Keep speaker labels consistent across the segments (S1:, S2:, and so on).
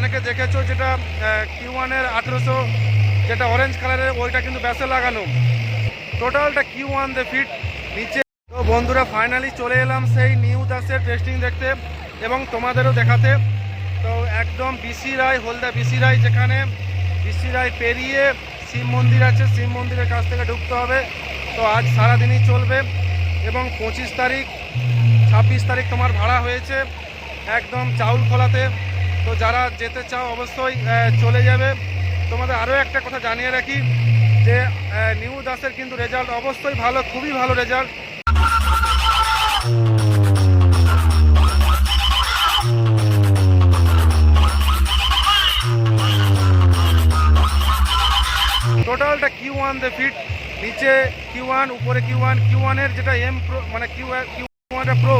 S1: অনেকে দেখেছ যেটা কিউ ওয়ানের আঠেরোশো যেটা অরেঞ্জ কালারের ওইটা কিন্তু ব্যাসে লাগানো। টোটালটা কিউ ওয়ান দে ফিট নিচে তো বন্ধুরা ফাইনালি চলে এলাম সেই নিউ দাসের টেস্টিং দেখতে এবং তোমাদেরও দেখাতে। তো একদম বিসি রায়, হলদা বিসি রায় যেখানে বিসি রায় পেরিয়ে শিব মন্দির আছে, শিব মন্দিরের কাছ থেকে ঢুকতে হবে। তো আজ সারাদিনই চলবে এবং পঁচিশ তারিখ, ছাব্বিশ তারিখ তোমার ভাড়া হয়েছে একদম চাউল খোলাতে। তো যারা যেতে চাও অবশ্যই চলে যাবে। তোমাদের আরও একটা কথা জানিয়ে রাখি যে নিউ দাসের কিন্তু রেজাল্ট অবশ্যই ভালো, খুবই ভালো রেজাল্ট টোটালটা কিউ ওয়ান দে ফিট নিচে কিউ ওয়ান উপরে কিউ ওয়ান কিউ ওয়ানের যেটা এম প্রো মানে কিউ কিউ ওয়ানটা প্রো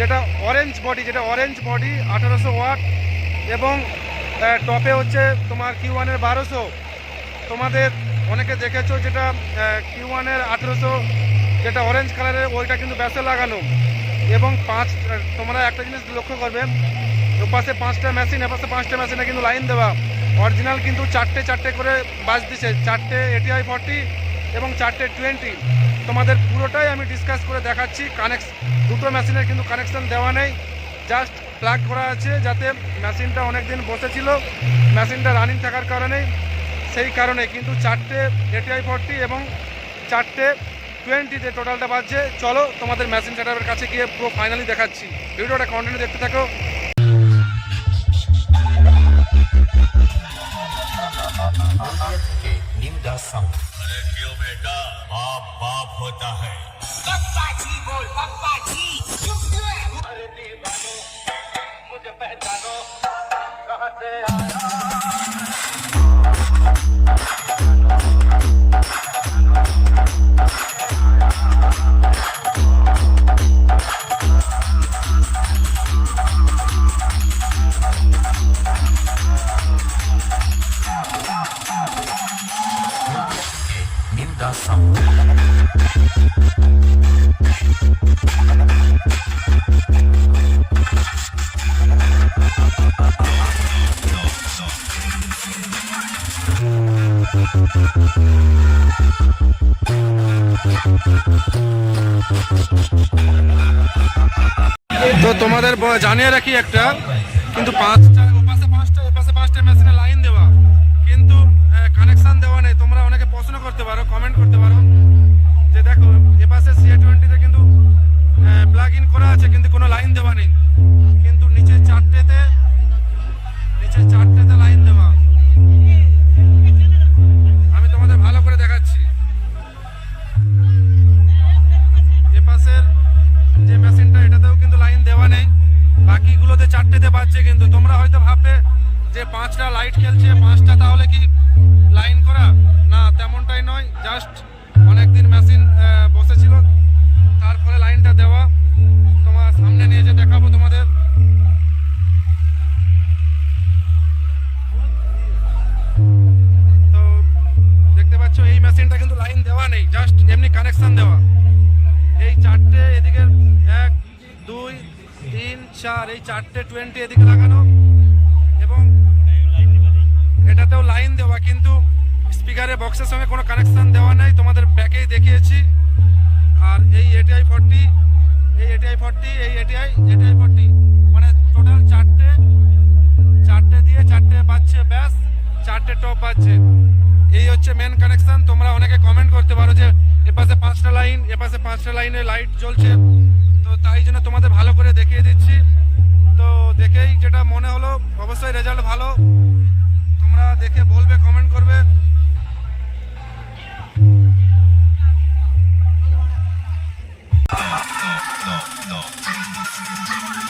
S1: যেটা অরেঞ্জ বডি যেটা অরেঞ্জ বডি আঠারোশো ওয়াট এবং টপে হচ্ছে তোমার কিউ ওয়ানের বারোশো। তোমাদের অনেকে দেখেছ যেটা কিউ ওয়ানের আঠেরোশো, যেটা অরেঞ্জ কালারের ওইটা কিন্তু ব্যাসে লাগানো। এবং পাঁচ তোমরা একটা জিনিস লক্ষ্য করবে, ওপাশে পাঁচটা মেশিন এপাশে পাঁচটা মেশিনে কিন্তু লাইন দেওয়া। অরিজিনাল কিন্তু চারটে চারটে করে বাজ দিছে। চারটে এটিআই ফর্টি এবং চারটে টোয়েন্টি তোমাদের পুরোটাই আমি ডিসকাস করে দেখাচ্ছি। কানেক্স দুটো মেশিনের কিন্তু কানেকশন দেওয়া নেই। জাস্ট প্লাগ করা আছে যাতে মেশিনটা অনেক দিন বসেছিল। মেশিনটা রানিং থাকার কারণে, সেই কারণে। কিন্তু চারটে এটিআই ফোরটি এবং চারটে টোয়েন্টিতে টোটালটা বাজছে। চলো তোমাদের মেশিন সেটাপের কাছে গিয়ে পুরো ফাইনালি দেখাচ্ছি। ভিডিওটা কন্টিনিউ দেখতে থাকো।
S2: कहाँ से आया
S1: তো তোমাদের জানিয়ে রাখি একটা, কিন্তু পাঁচটা ওপাশে পাঁচটা ওপাশে পাঁচটা মেশিনে লাইন দেওয়া। কিন্তু কানেকশন দেওয়া নেই। তোমরা অনেকে প্রশ্ন করতে পারো কমেন্ট করতে পারো। যে দেখো এপাশে সিএ টোয়েন্টিতে কিন্তু প্লাগ ইন করা আছে, কিন্তু কোনো লাইন দেওয়া নেই। বাজছে কিন্তু তোমরা হয়তো ভাববে যে পাঁচটা লাইট খেলছে, পাঁচটা তাহলে কি লাইন করা? না, তেমনটাই নয়। জাস্ট অনেকদিন মেশিন বসেছিল। তারপরে লাইনটা দেওয়া। তোমার সামনে নিয়ে যে দেখাবো তোমাদের। তো দেখতে পাচ্ছ, এই মেশিনটা কিন্তু লাইন দেওয়া নেই। জাস্ট এমনি কানেকশন দেওয়া। এই চারটে এদিকে এক, দুই তিন, চার, এই চারটে টোয়েন্টি এদিকে লাগানো। এবং এটাতেও লাইন দেওয়া, কিন্তু স্পিকারে বক্সের সঙ্গে কোনো কানেকশন দেওয়া নাই। তোমাদের ব্যাকেই দেখিয়েছি। আর এই এটিআই ফর্টি এই এটিআই ফর্টি এই এটিআই এটিআই ফর্টি মানে টোটাল চারটে চারটে দিয়ে চারটে বাজছে, ব্যাস, চারটে টপ বাজছে। এই হচ্ছে মেন কানেকশন তোমরা অনেকে কমেন্ট করতে পারো যে, এপাশে পাঁচটা লাইন এপাশে পাঁচটা লাইনে লাইট জ্বলছে। তো তাই জন্য তোমাদের ভালো করে দেখিয়ে দিচ্ছি তো দেখেই যেটা মনে হলো অবশ্যই রেজাল্ট ভালো তোমরা দেখে বলবে কমেন্ট করবে
S3: DJ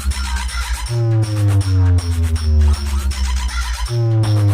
S3: 음. 음.